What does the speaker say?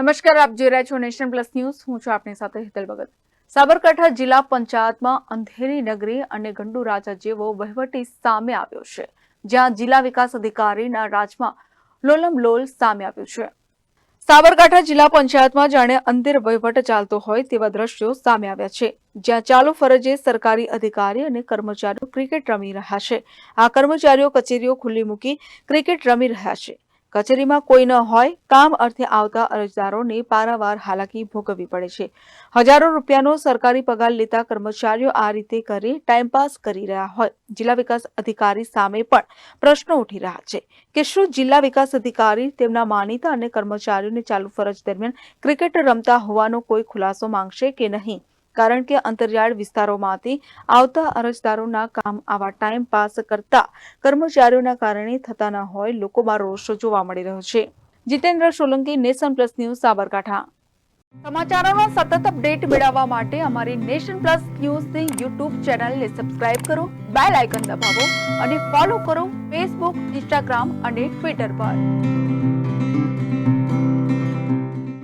નમસ્કાર, આપ જોઈ રહ્યા છો નેશન પ્લસ ન્યૂઝ. હું છું આપની સાથે હેતલ ભગત. સાબરકાંઠા જિલ્લા પંચાયતમાં અંધેરી નગરી અને ગંડુ રાજા જેવો વહીવટી સામે આવ્યો છે, જ્યાં જિલ્લા વિકાસ અધિકારીના રાજમાં લોલમ લોલ સામે આવ્યું છે. સાબરકાંઠા જિલ્લા પંચાયતમાં જાણે અંધેર વહીવટ ચાલતો હોય તેવા દ્રશ્યો સામે આવ્યા છે, જ્યાં ચાલુ ફરજે સરકારી અધિકારી અને કર્મચારીઓ ક્રિકેટ રમી રહ્યા છે. આ કર્મચારીઓ કચેરીઓ ખુલ્લી મૂકી ક્રિકેટ રમી રહ્યા છે. કચેરીમાં કોઈ ન હોય, કામ અર્થે આવતા અરજદારોને પારાવાર હાલાકી ભોગવવી પડે છે. હજારો રૂપિયાનો સરકારી પગાર લેતા કર્મચારીઓ આ રીતે કરી ટાઈમપાસ કરી રહ્યા હોય. જિલ્લા વિકાસ અધિકારી સામે પણ પ્રશ્નો ઉઠી રહ્યા છે કે શું જિલ્લા વિકાસ અધિકારી તેમના માનીતા અને કર્મચારીઓને ચાલુ ફરજ દરમિયાન ક્રિકેટ રમતા હોવાનો કોઈ ખુલાસો માંગશે કે નહીં? કારણ કે અંતરિયાળ વિસ્તારોમાંથી આવતા અરજદારોના કામ આવા ટાઈમ પાસ કરતા કર્મચારીઓના કારણે થતા ન હોય લોકોમાં રોષ જોવા મળી રહ્યો છે. Jitendra Solanki, nation plus news, Sabarkantha. સમાચારોનો સતત અપડેટ મેળવવા માટે અમારી નેશન પ્લસ ન્યૂઝની યુટ્યુબ ચેનલને સબસ્ક્રાઇબ કરો, બેલ આઇકન દબાવો અને ફોલો કરો ફેસબુક, ઇન્સ્ટાગ્રામ અને ટ્વિટર પર.